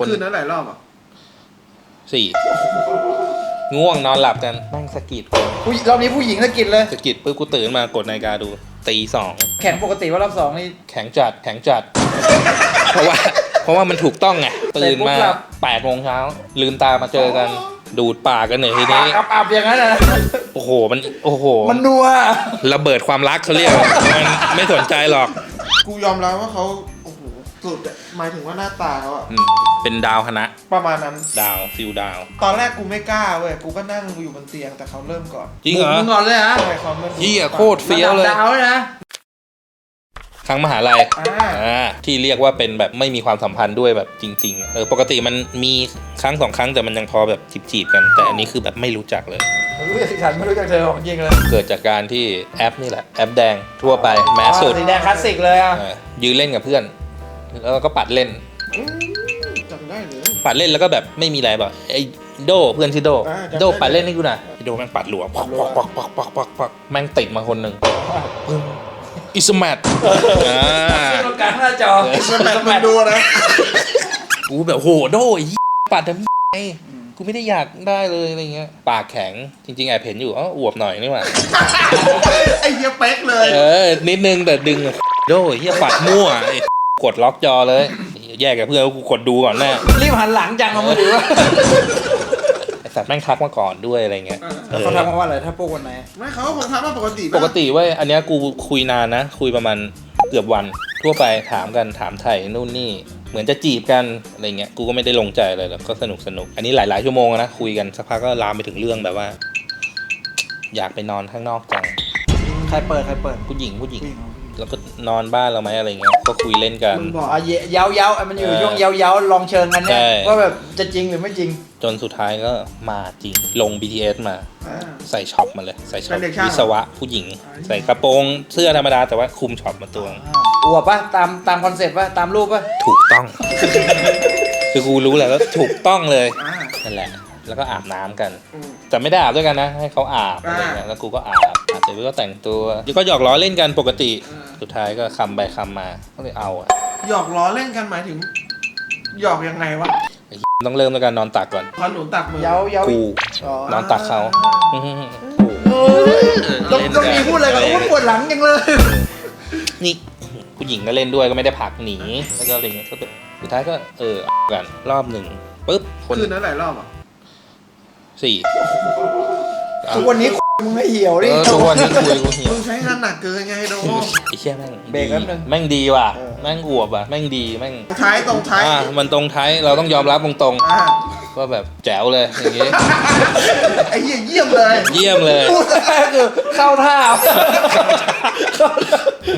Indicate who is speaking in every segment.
Speaker 1: คน
Speaker 2: คืนนั้นหลายรอบอะ
Speaker 1: สี่ง่วงนอนหลับกันแม่งสะกิด
Speaker 3: ผู้รอบนี้ผู้หญิงสะกิดเลย
Speaker 1: สะกิดปุ๊บกูตื่นมากดนาฬิกาดูตีสอง
Speaker 3: แข่งปกติว่ารอบสองนี่
Speaker 1: แข็งจัดแข็งจัด เพราะว่า เพราะว่ามันถูกต้องไง
Speaker 3: เสร็
Speaker 1: ตื่
Speaker 3: จ
Speaker 1: น
Speaker 3: ปุ๊บ
Speaker 1: มา
Speaker 3: หลับ
Speaker 1: แปดโมงเช้าลืมตามาเจอกัน ดูดปากกันหน่อยที
Speaker 3: ปา
Speaker 1: นี้
Speaker 3: กอับๆอย่างนั้นนะ
Speaker 1: โอ้โหมันโอ้โห
Speaker 3: มันนัว
Speaker 1: ระเบิดความรักเขาเรียกมันไม่สนใจหรอก
Speaker 2: กูยอมรับว่าเขาโอ้โห สุดอะหมายถึงว่าหน้าตาเขาอะ
Speaker 1: อืมเป็นดาวคณะ
Speaker 2: ประมาณนั้น
Speaker 1: ดาวฟิลดาว
Speaker 2: ตอนแรกกูไม่กล้าเว้ย กูก็นั่งอยู่บนเตียงแต่เขาเริ่มก่อน
Speaker 1: จริงเหรอ
Speaker 3: มึงก่อนเลยฮะ
Speaker 2: ใช่เขาเริ่ม
Speaker 1: เฮียโคตร เฟี้ยวเลย
Speaker 3: ระดับดาวเลยนะ
Speaker 1: ครั้งมหาลัย
Speaker 2: อ่า
Speaker 1: อ่าที่เรียกว่าเป็นแบบไม่มีความสัมพันธ์ด้วยแบบจริงๆเออปกติมันมีครั้งสองครั้งแต่มันยังพอแบบจีบๆกัน แต่อันนี้คือแบบไม่รู้จักเลย
Speaker 3: ไม่รู้จักฉันไม่รู้จักเธอของจริงเลย
Speaker 1: เกิดจากการที่แอปนี่แหละ แอปแดงทั่วไปแมสสุด
Speaker 3: สีแดงคลาสสิกเลยอะ
Speaker 1: เออยืนเล่นกับเพื่อน แล้วก็ปัดเล่น
Speaker 2: อืมจำได้เลย
Speaker 1: ปัดเล่นแล้วก็แบบไม่มีอะไรแบบไอ้โดเพื่อนชื่อโด
Speaker 2: อ่าจำได้
Speaker 1: โดปัดเล่นให้กูหน่อยไอ้โดแม่งปัดหลัวปักปักปักปักปักปักปักแม่งติดมาคนหนึ่งปึ้งอิสมาตอ่า
Speaker 3: ตรงกลางหน้าจอ
Speaker 2: สมัยมึงดูนะ
Speaker 1: กูแบบโหโดไอ้เหี้ยปัดทำไมกูไม่ได้อยากได้เลยอะไรเงี้ย ปากแข็งจริงๆแอบเห็นอยู่อ๋ออวบหน่อยนี่หว่า
Speaker 2: ไอ้เหี้ยเป๊กเลย
Speaker 1: เออนิดนึงแต่ดึงโดไอ้เฮียปัดมั่วไอ้ กดล็อกจอเลย แยกกับเพื่อนว่ากูกดดูก่อนแน่
Speaker 3: รีบหันหลังจังเอามือถือว่า
Speaker 1: ไอสัตว์แม่งทักมาก่อนด้วยอะไรเงี้ยเออ
Speaker 3: เขาทำมาว่าอะไรถ้าพวกวันไหน
Speaker 2: ไม่เขาก็คงทำมาปกติ
Speaker 1: ปกติเว้ยอันเนี้ยกูคุยนานนะ คุยประมาณเกือบวัน ทั่วไปถามกันถามไถ่นู่นนี่ เหมือนจะจีบกันอะไรเงี้ยกูก็ไม่ได้ลงใจอะไรหรอกก็สนุกสนุกอันนี้หลาย ๆ ชั่วโมงนะ คุยกันสักพักก็ลามไปถึงเรื่องแบบว่า อยากไปนอนข้างนอกจัง
Speaker 3: ใครเปิดใครเปิด
Speaker 1: ผู้หญิงผู้หญิง
Speaker 3: ผู้หญิง
Speaker 1: แล้วก็นอนบ้านเราไหมอะไรเงี้ยก็คุยเล่นกัน
Speaker 2: มึงบอก
Speaker 3: อะเยาเย้าๆมันอยู่
Speaker 1: เออ
Speaker 3: ช่วงเย้าเย้าๆลองเชิงกันเนี่
Speaker 1: ใช่
Speaker 3: ยว่าแบบจะจริงหรือไม่จริง
Speaker 1: จนสุดท้ายก็มาจริงลง BTS มา
Speaker 2: อ่า
Speaker 1: ใส่ช็อปมาเลย ใส่ช็อป
Speaker 2: เป็นเด็กช่าง
Speaker 1: วิศวะผู้หญิงใส่กระโปรงเสื้อธรรมดาแต่ว่าคลุมช็อปมาตัว
Speaker 3: อวบป่ะตามตามคอนเซ็ปต์ป่ะตามรูปป่ะ
Speaker 1: ถูกต้อง คือกูรู้แหละว่าถูกต้องเลย
Speaker 2: อ่า
Speaker 1: นั่นแหละ แล้วก็อาบน้ำกัน
Speaker 2: อืม
Speaker 1: แต่ไม่ได้อาบด้วยกันนะ ให้เขาอาบอะไรเงี้ยแล้วกูก็อาบ อาบเสร็จแล้วก็แต่งตัวก็หยอกล้อเล่นกันปกติ
Speaker 2: อ่า
Speaker 1: สุดท้ายก็คำไปคำมาก็เลยเอาอะ
Speaker 2: หยอกล้อเล่นกันหมายถึง หยอกยังไงวะ
Speaker 1: ไอ้เหี้ยต้องเริ่มด้วยการนอนตักก่อน
Speaker 2: พอหนูตักมือ
Speaker 3: เย้าเย้า
Speaker 1: กู
Speaker 3: อ๋อน
Speaker 1: อนตักเขาอื้อหือ
Speaker 3: เอ้ยต้องต้องมีพูดอะไรกันโอ้ยปวดหลังจังเลย
Speaker 1: นี่ผู้หญิงก็เล่นด้วยก็ไม่ได้ผลักหนีแล้วก็อะไรเงี้ยก็แบบสุดท้ายก็เออเอากันรอบหนึ่งปุ๊บคน
Speaker 2: คืนนั้นหลายรอบอะ
Speaker 1: สี่
Speaker 3: ทุกวันนี้มึงไม่เหี่ยว
Speaker 1: เอ
Speaker 3: นี่
Speaker 1: อทุกวันนี้คุยกูเหี่ยว
Speaker 2: มึงใช้งานหนักเกินไงโด
Speaker 1: ไอ้เชี่ยแม่ง
Speaker 3: เบรกแป๊บนึง
Speaker 1: แม่งดีว่ะ
Speaker 3: เออ
Speaker 1: แม่งอวบอะ แม่งดีแม่ง
Speaker 2: ท้ายตรงท้าย
Speaker 1: อ่ามันตรงท้ายเราต้องยอมรับตรง
Speaker 2: อ่า
Speaker 1: ๆว่าแบบแจ๋วเลยอย่างงี้
Speaker 2: ไอ้เหี้ยเยี่ยมเลย
Speaker 1: เยี่ยมเลย
Speaker 3: พูดแรกคือเข้าท่า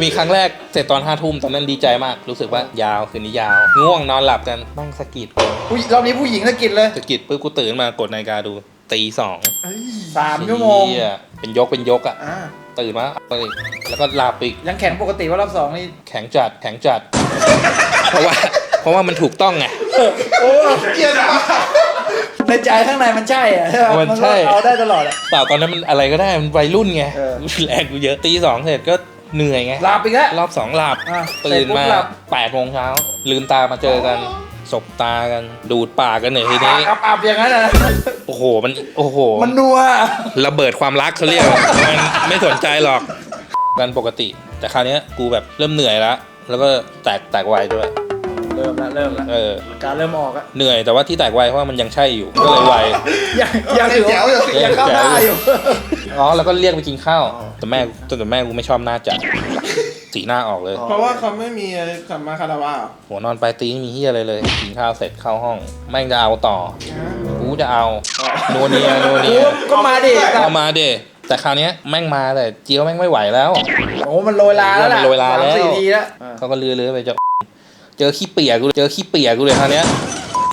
Speaker 1: มีครั้งแรกเสร็จตอนห้าทุ่มตอนนั้นดีใจมาก รู้สึกว่ายาวคืนนี้ยาว ง่วงนอนหลับกันแม่งสะกิด
Speaker 3: ผู้รอบนี้ผู้หญิงสะกิดเลย
Speaker 1: สะกิดปุ๊บกูตื่นมากดนาฬิกาดู ตีสอง
Speaker 2: เอ้ย
Speaker 3: สามชั่วโมง
Speaker 1: เหี้ยเป็นยกเป็นยกอะ
Speaker 2: อ่า
Speaker 1: ตื่นมาเอาเลยแล้วก็หลับอีก
Speaker 3: ยังแข็งปกติว่ารอบสองนี่
Speaker 1: แข็งจัดแข็งจัด เพราะว่า เพราะว่ามันถูกต้องไง
Speaker 3: โอ้เกลียดอะในใจข้างในมันใช่อะ
Speaker 1: มันใช่
Speaker 3: ก็เอาได้ตลอดอะ
Speaker 1: เปล่าตอนนั้นมันอะไรก็ได้ มันวัยรุ่นไง
Speaker 3: เออ
Speaker 1: แรงกูเยอะตีสองเสร็จก็เหนื่อยไง
Speaker 3: หลับอีกแล้ว
Speaker 1: รอบสองหลับ
Speaker 3: อะ
Speaker 1: ตื่น
Speaker 3: เสร็จปุ๊
Speaker 1: มา
Speaker 3: บหลับ
Speaker 1: แปดโมงเช้าลืมตามาเจอกัน สบตากันดูดปากกันหน่อยที
Speaker 3: ปา
Speaker 1: นี้
Speaker 3: กอับๆอย่างนั้นนะ
Speaker 1: โอ้โหมันโอ้โห
Speaker 3: มันนัว
Speaker 1: ระเบิดความรักเขาเรียกมันไม่สนใจหรอกกันปกติ แต่คราวเนี้ยกูแบบเริ่มเหนื่อยแล้วแล้วก็แตกแตกไวด้วย
Speaker 3: เริ่มละเริ่มละ
Speaker 1: เออ
Speaker 3: การเริ่มออกอะ
Speaker 1: เหนื่อยแต่ว่าที่แตกไวเพราะว่ามันยังใช่อยู่ก็เลยไว
Speaker 3: ยังยังถือ
Speaker 2: แจ๋ว
Speaker 3: ว่า
Speaker 2: อยู่
Speaker 3: ยังเข้าหน้าอยู่
Speaker 1: อ๋อแล้วก็เรียกไปกินข้าว
Speaker 3: อ๋อ
Speaker 1: แต่แม่แต่แม่กูไม่ชอบหน้าจัด สีหน้าออกเลย
Speaker 3: อ๋อ
Speaker 2: เพราะว่าเขาไม่มีสัมมาคารวะ
Speaker 1: หัวนอนปลายตีนไม่มีเฮียอะไรเลยกินข้าวเสร็จเข้าห้อง แม่งจะเอาต่อ กูจะเอาโนเนียโนเนี
Speaker 3: กู
Speaker 1: ย
Speaker 3: ก็มาดิ
Speaker 1: เอามาเดแต่คราวเนี้ยแม่งมาแต่เจียวแม่งไม่ไหวแล้ว
Speaker 3: โอ้มันโรยลาแล้วล่ะ
Speaker 1: มันโรยลาแล้ว
Speaker 3: สมสี่ทีแล้ว
Speaker 1: เขาก็เลื้อยๆไปจะเจอขี้เปียกกูเจอขี้เปียกกูเลยคราวเนี้ย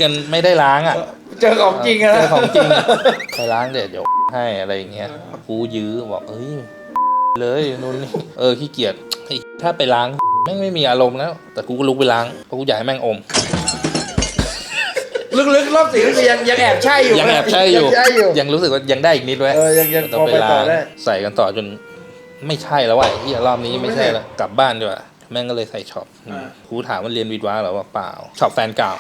Speaker 1: กันไม่ได้ล้างอะ
Speaker 3: เจอของจริงอะ
Speaker 1: เจอของจริงไปล้างเดี๋ยวเดี๋ยวให้อะไรอย่างเงี้ยกูยื้อบอกเอ้ยเลยนู่นนี่เออขี้เกียจเฮ้ย ถ้าไปล้างแม่งไม่มีอารมณ์แล้วแต่กูก็ลุกไปล้างเพราะกูอยากให้แม่งอม
Speaker 3: ลึกๆรอบสี่ก็คือยังยังแอบใช่อยู่
Speaker 1: ยังแอบใช่อยู่
Speaker 3: งใช่อยู่
Speaker 1: ยังรู้สึกว่ายังได้อีกนิดไว้ย
Speaker 3: เออยังยัง
Speaker 1: ต้อง
Speaker 3: พอ
Speaker 1: ไป
Speaker 3: ไป
Speaker 1: ล้า
Speaker 3: ต่องได้
Speaker 1: ใส่กันต่อจนไม่ใช่แล้วว่ะที่รอบนี้ไม่ใช่แล้วกลับบ้านดีกว่าแม่งก็เลยใส่ช็อปกูถามว่าเรียนวิทย์วะเหรอว่าเปล่าช็อปแฟนเก่า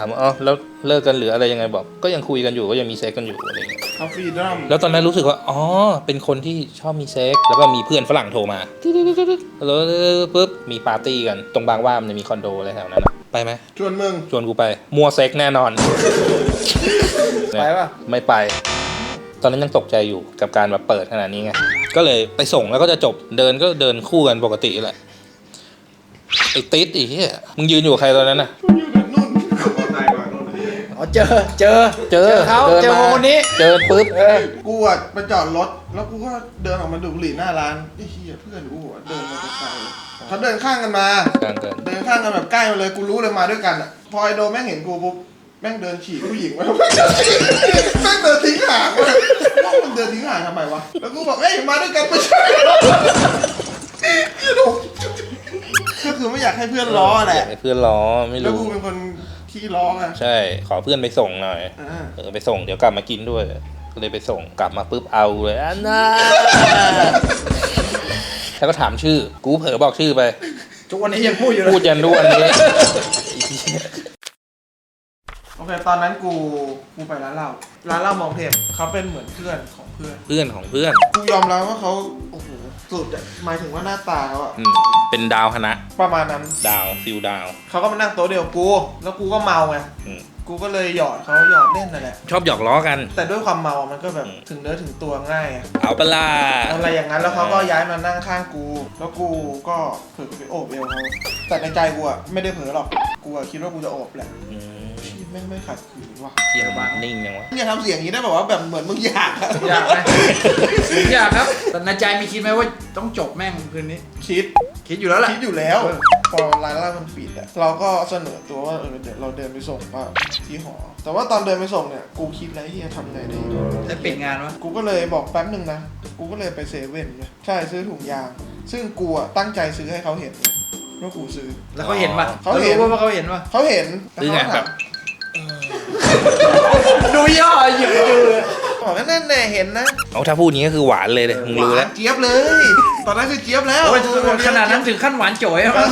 Speaker 1: ามว่าอ๋อแล้วเลิกกันหรืออะไรยังไงบอก ก็ยังคุยกันอยู่ก็ยังมีเซ็กกันอยู่อะไรเงี้ย
Speaker 2: เขาฟรีดัม
Speaker 1: แล้วตอนนั้นรู้สึกว่าอ๋อเป็นคนที่ชอบมีเซ็กแล้วก็มีเพื่อนฝรั่งโทรมาแล้วปุ๊บมีปาร์ตี้กันตรงบางว่ามันจะมีคอนโดอะไรแถวนั้นอะไปไหม
Speaker 2: ชวนมึง
Speaker 1: ชวนกูไป มัวเซ็กแน่นอน
Speaker 3: ไปป่ะ
Speaker 1: ไม่ไป ตอนนั้นยังตกใจอยู่กับการแบบเปิดขนาดนี้ไงก็เลยไปส่งแล้วก็จะจบเดินก็เดินคู่กันปกติแหละไอ้ติ๊ดอีเหี้ยมึงยืนอยู่กับใครตอนนั้นน่ะ
Speaker 2: อ๋
Speaker 3: อเจอเจอ
Speaker 1: เจอ
Speaker 3: เขา
Speaker 1: ดิ
Speaker 3: เจอ
Speaker 1: มา
Speaker 3: คนนี้
Speaker 1: เจอปุ๊บ
Speaker 3: เออ
Speaker 2: กูอะไปจอดรถ แล้วกูก็เดินออกมาดูบุหรี่หน้าร้านไอ้เหี้ยเพื่อนกูอะเดินมาไกลๆเขาเดินข้างกันมา
Speaker 1: กลางเกิน
Speaker 2: เดินข้างกันแบบใกล้มาเลยกูรู้เลยมาด้วยกันอะพอไอโดแม่งเห็นกูปุ๊บแม่งเดินฉีกผู้หญิงไว้แม่งเดินฉีกแม่งเดินทิ้งห่างเว้ยว่ามันเดินทิ้งห่างทำไมวะแล้วกูบอกเอ้ยมาด้วยกันไม่ใช่เหรอก็คือไม่อยากให้เพื่อนล้อแหละ
Speaker 1: ไอ้เพื่อนล้อไม่
Speaker 2: แล้ว
Speaker 1: รู้
Speaker 2: กูเป็นคน ขี้ล้อไง
Speaker 1: ใช่ ขอเพื่อนไปส่งหน่อย
Speaker 2: อ่า
Speaker 1: เออไปส่งเดี๋ยวกลับมากินด้วย ก็เลยไปส่งกลับมาปุ๊บเอาเลยอันน่าแล้วก็ถามชื่อ กูเผลอบอกชื่อไป
Speaker 3: ทุกวันนี้ยังพูดอยู่เล
Speaker 1: พูด
Speaker 3: ย
Speaker 1: ยันทุกวันนี้
Speaker 2: โอเค ตอนนั้นกูกูไปร้านเหล้าร้านเหล้ามองเทพเขาเป็นเหมือนเพื่อนของเพื่อน
Speaker 1: เพื่อนของเพื่อน
Speaker 2: กูยอมรับว่าเขาโอ้โห สุดอะหมายถึงว่าหน้าตาเขาอะ
Speaker 1: อืมเป็นดาวคณะ
Speaker 2: ประมาณนั้น
Speaker 1: ดาวฟิลดาว
Speaker 2: เขาก็มานั่งโต๊ะเดียวกูแล้วกูก็เมาไง
Speaker 1: อืม
Speaker 2: กูก็เลยหยอดเขาหยอดเล่นนั่นแหละ
Speaker 1: ชอบหยอกล้อกัน
Speaker 2: แต่ด้วยความเมามันก็แบบ
Speaker 1: อืม
Speaker 2: ถึงเนื้อถึงตัวง่ายอะ
Speaker 1: เอาปะลา
Speaker 2: อะไรอย่างนั้น แล้วเขาก็ย้ายมานั่งข้างกู แล้วกูก็เผลอไปโอบเอวเขาแต่ในใจกูอะไม่ได้เผลอหรอก กูอะคิดว่ากูจะโอบแหละ
Speaker 1: อืม
Speaker 2: พี่แม่งไม่ขัดขืนว่ะ
Speaker 1: เที่ยวบ้านนิ่งยังวะ
Speaker 2: อย่าทำเสียงอย่างนี้ได้แบบว่าแบบเหมือนมึงอยากอะ
Speaker 3: อยากไหมอยากครับแต่ในใจมีคิดไหมว่าต้องจบแม่งคืนนี้
Speaker 2: คิด
Speaker 3: คิดอยู่แล้วแหละ
Speaker 2: คิดอยู่แล้ว พอร้านเหล้ามันปิดอะเราก็เสนอตัวว่าเออเดี๋ยวเราเดินไปส่งว่าที่หอ แต่ว่าตอนเดินไปส่งเนี่ย กูคิดแล้วที่จะทำไงดี
Speaker 3: จะปิดงานวะ
Speaker 2: กูก็เลยบอกแป๊บหนึ่งนะ กูก็เลยไปเซเว่นเลยใช่ซื้อถุงยาง ซึ่งกูอะตั้งใจซื้อให้เขาเห็นเลยว่ากูซื้อ
Speaker 3: แล้วเขาเห็นป่ะ
Speaker 2: เขาเห็น
Speaker 3: รู้ว่าเขาเห็นป่ะ
Speaker 2: เขาเห็น
Speaker 1: ซื้อไง
Speaker 2: เขา
Speaker 1: แบ
Speaker 2: ถาม
Speaker 1: บ
Speaker 3: ดูย่อหยิบดูเลย
Speaker 2: บอกว่านั่นแน่เห็นนะ
Speaker 1: เอาถ้าพูดอย่างนี้ก็คือหวานเลยเลยมึงรู้แล้ว
Speaker 2: หานเจี๊ยบเลย ตอนนั้นคือเจี๊ยบแล้ว
Speaker 3: โอ้ยขนาดนั้นถึงขั้นหวานโจ๋ย
Speaker 2: เอ
Speaker 3: มั้
Speaker 2: อ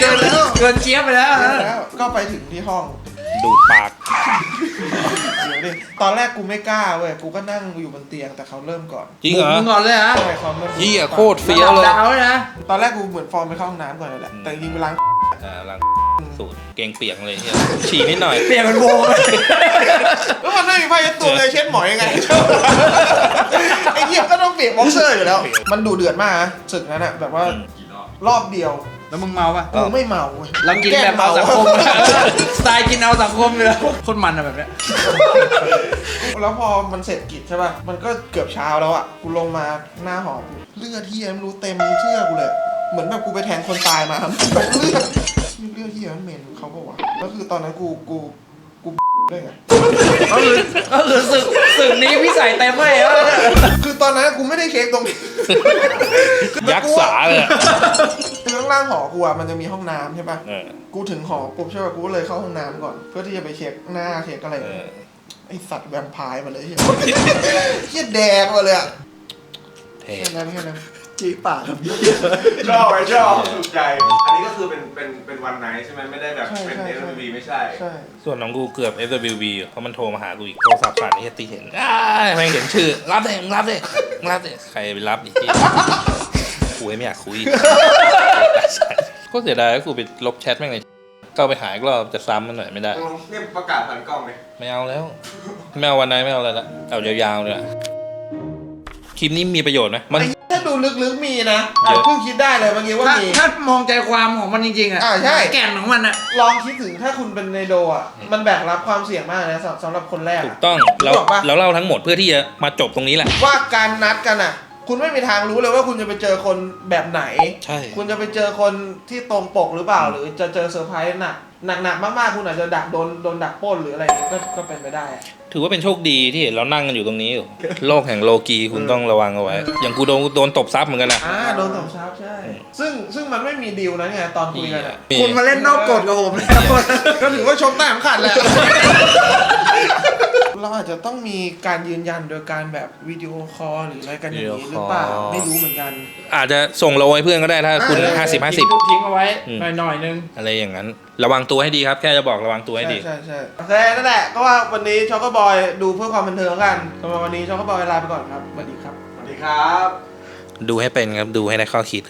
Speaker 2: เกินแล้ว
Speaker 3: เกินเจี๊ยบไปแล้ว
Speaker 2: เกินแล้วก็ไปถึงที่ห้อง
Speaker 1: ดูดปาก
Speaker 2: เดี๋ยวดิตอนแรกกูไม่กล้าเว้ย กูก็นั่งอยู่บนเตียงแต่เขาเริ่มก่อน
Speaker 1: จริงเหรอ
Speaker 3: มึงก่อนเลยฮะ
Speaker 2: ใช่เขาเริ่ม
Speaker 1: เฮียโคตรเฟี้ยวเลย
Speaker 3: ดาวเลยนะ
Speaker 2: ตอนแรกกูเหมือนฟอร์มไปเข้าห้องน้ำก่อนเลยแหละ แต่จริงๆไปล้าง
Speaker 1: อ่าลังสูตรเกงเปียกเลยเฮียฉี่นิดหน่อย
Speaker 3: เปลี่ยนเป็นโบเลย
Speaker 2: แล้วมันไม่มีผ้าเช็ดตัวเลยเช็ดหมอยยังไง ไอ้เหี้ยก็ต้องเปียกบ็อกเซอร์อยู่แล้ว มันดูเดือดมากนะศึกนั้นอะแบบว่า
Speaker 4: กี่รอบ
Speaker 2: รอบเดียว
Speaker 3: แล้วมึงเมาป่ะ
Speaker 2: กูไม่เมาเว้ย
Speaker 3: เรากินแบบเอาสังคมสไตล์กินเอาสังคมเลยนะโคนมันอะแบบเนี้ย
Speaker 2: แล้วพอมันเสร็จกิจใช่ป่ะ มันก็เกือบเช้าแล้วอะกูลงมาหน้าหอกูเลือดที่ไม่รู้เต็มเสื้อกูเลย เหมือนแบบกูไปแทงคนตายมาครับแบบเลือดเลือดที่มันเหม็นเขาบอกว่าแล้วคือตอนนั้นกูกู กูด้วยไง
Speaker 3: ก็คือก็คือศึกศึกนี้พี่ใส่เต็มให้แล้วเนี่ย
Speaker 2: คือตอนนั้นกูไม่ได้เช็คตรงนี้
Speaker 1: ยักษ์สาเลยอะ
Speaker 2: คือข้างล่างหอกูอะมันจะมีห้องน้ำใช่ป่ะ
Speaker 1: เออ
Speaker 2: กูถึงหอปุ๊บใช่ป่ะกูก็เลยเข้าห้องน้ำก่อน เพื่อที่จะไปเช็คหน้าเช็คอะไร
Speaker 1: เออ
Speaker 2: ไอสัตว์แวมไพร์มาเลยเหี้ยเหี้ยแดงมาเลยอะ
Speaker 1: เท่
Speaker 2: แค่นั้นแค่นั้น
Speaker 3: จีปากครับ
Speaker 4: ชอบชอบถูกใจ อันนี้ก็คือเป็นเป็นเป็นวันไนท์ใช่ไหมไม่ได้แบบเป็นเอฟบีไม่ใช่
Speaker 2: ใช่
Speaker 1: ส่วนน้องกูเกือบ FWB อยู่เพราะมันโทรมาหากูอีกโทรศัพท์สั่นไอ้เฮียตีเห็นอ้ายแม่งเห็นชื่อ รับเลยมึงรับเลยมึงรับเลยใครไปรับอีกทียคุยไม่อยากคุยก็เสียดายก็กูไปลบแชทแม่งเลยก็ไปหาอีกรอบจะซ้ำมันหน่อยไม่ได้
Speaker 4: เนี่ยประกาศผ่านกล้องเลย
Speaker 1: ไม่เอาแล้ว ไม่เอาวันไหนไม่เอาอะไรละเอายาวๆเลยอะคลิปนี้มีประโยชน์ไหมมัน
Speaker 2: ไอ้ถ้า ดูลึกๆมีนะ
Speaker 1: เยอะ
Speaker 2: อะเพิ่งคิดได้เลยเมื่อกี้ว่า
Speaker 3: ถ้า
Speaker 2: มี
Speaker 3: ถ้ามองใจความของมันจริงๆอะ
Speaker 2: อ่าใช่
Speaker 3: แก่นของมันอะ
Speaker 2: ลองคิดถึงถ้าคุณเป็นในโดอะ มันแบกรับความเสี่ยงมากนะสำสำหรับคนแรก
Speaker 1: ถู
Speaker 2: อะ
Speaker 1: กต้องเรา
Speaker 2: นึกออกปะ
Speaker 1: เราเล่าทั้งหมดเพื่อที่จะมาจบตรงนี้แหละ
Speaker 2: ว่าการนัดกันอะ คุณไม่มีทางรู้เลยว่าคุณจะไปเจอคนแบบไหน
Speaker 1: ใช่
Speaker 2: คุณจะไปเจอคนที่ตรงปกหรือเปล่า หรือจะเจอเซอร์ไพรส์หนัก หนักๆมากๆคุณอาจจะดักโดนโดนดักปล้นหรืออะไรอย่างเงี้ยก็ก็เป็นไปได้อะ
Speaker 1: ถือว่าเป็นโชคดีที่เห็นเรานั่งกันอยู่ตรงนี้อยู่ โลกแห่งโลกีคุณต้องระวังเอาไว้ อย่างกูโดนโดนตบซับเหมือนกันนะ
Speaker 2: อ่าโดนตบชับใช่ ซึ่งซึ่งมันไม่มีดีลนะไงตอนคุยกันอะ
Speaker 1: มี
Speaker 3: คุณมาเล่นนอกกฎกับผมแล้ว
Speaker 2: ก็ถือว่าชมใต้สำคัญแหละ เราอาจจะต้องมีการยืนยันโดยการแบบวิดีโอคอลหรืออะไรกันอย่างนี้หรือเปล่าไม่รู้เหมือนกัน
Speaker 1: อาจจะส่งเราไว้เพื่อนก็ได้ถ้าคุณ
Speaker 2: อ่า
Speaker 1: ห้าสิบห้า
Speaker 3: ทิ้
Speaker 1: สิ
Speaker 3: ง
Speaker 1: บ
Speaker 3: ทิ้งเอาไว้
Speaker 1: อืม
Speaker 3: หน่อยหน่อยๆนึง
Speaker 1: อะไรอย่างนั้น ระวังตัวให้ดีครับ แค่จะบอกระวังตัวให้ดี
Speaker 2: ใช่ใช่ใช่โอเคนั่นแหละก็ว่าวันนี้ช็อกโกบอยดูเพื่อความบันเทิงกันสำหรับวันนี้ช็อกโกบอยลาไปก่อนครับสวัสดีครับ
Speaker 4: สวัสดีครับ
Speaker 1: ดูให้เป็นครับ ดูให้ได้ข้อคิดครับ